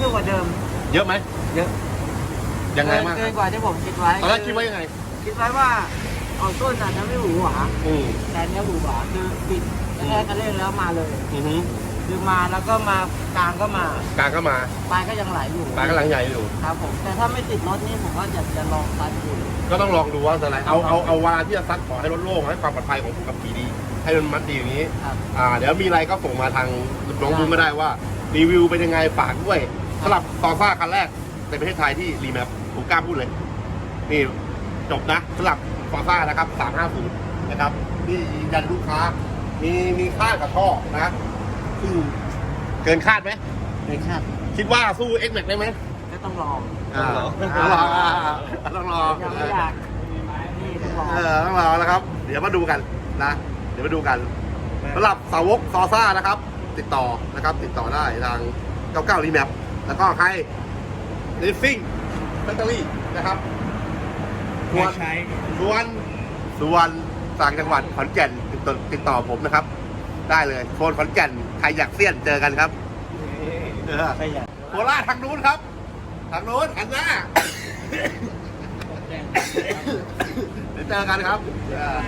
ขึ้นกว่าเดิม เยอะไหมเยอะยังไงบ้างเกินกว่าที่ผมคิดไว้ตอนแรกคิดว่ายังไง คิดไว้ว่าออกต้นอาจจะไม่หวือหวาอืมแต่เนี้ยหวือหวาคือปิดแค่กันเล่นแล้วมาเลยอือฮึคือมาแล้วก็มากลางก็มากลางก็มาปลายก็ยังไหลอยู่ปลายกำลังใหญ่อยู่ครับผมแต่ถ้าไม่ติดรถนี่ผมว่าจะจะลองตัดอยู่ก็ต้องลองดูว่าจะอะไรเอาเอาเอาเวลาที่จะซักขอให้รถโล่งให้ความปลอดภัยของผู้ขับขี่ดี ให้มันมัดดีอย่างนี้ครับอ่าเดี๋ยวมีอะไรก็ส่งมาทางน้องบุ้งก็ได้ว่า รีวิวเป็นยังไงฝากด้วย สำหรับต่อซ่าคันแรกในประเทศไทยที่รีแมปผมกล้าพูดเลย นี่จบนะสำหรับต่อซ่านะครับ 350 นะครับ นี่ยืนยันลูกค้า มีมีค่ากับท่อนะซึ่งเกินคาดไหมเลยคาด คิดว่าสู้ X Max ได้ไหมก็ต้องลองอ่าต้องรออ่าต้องรอยังไม่อยากนี่ต้องลองเออต้องรอนะครับ เดี๋ยวมาดูกันนะ เดี๋ยวมาดูกันสำหรับสาวกซอซ่านะครับ ติดต่อนะครับ ติดต่อได้ทาง 99 รีแมป แล้วก็ใครเลสซิ่งแบตเตอรี่นะครับส่วนใช้ส่วนส่วนต่างจังหวัดขอนแก่นติดต่อติดต่อผมนะครับ ได้เลยโซนขอนแก่นใครอยากเสี้ยนเจอกันครับเออใช่ยังโคราชทางนู้นครับ ทางนู้นหันหน้าเดี๋ยวเจอกันครับเออ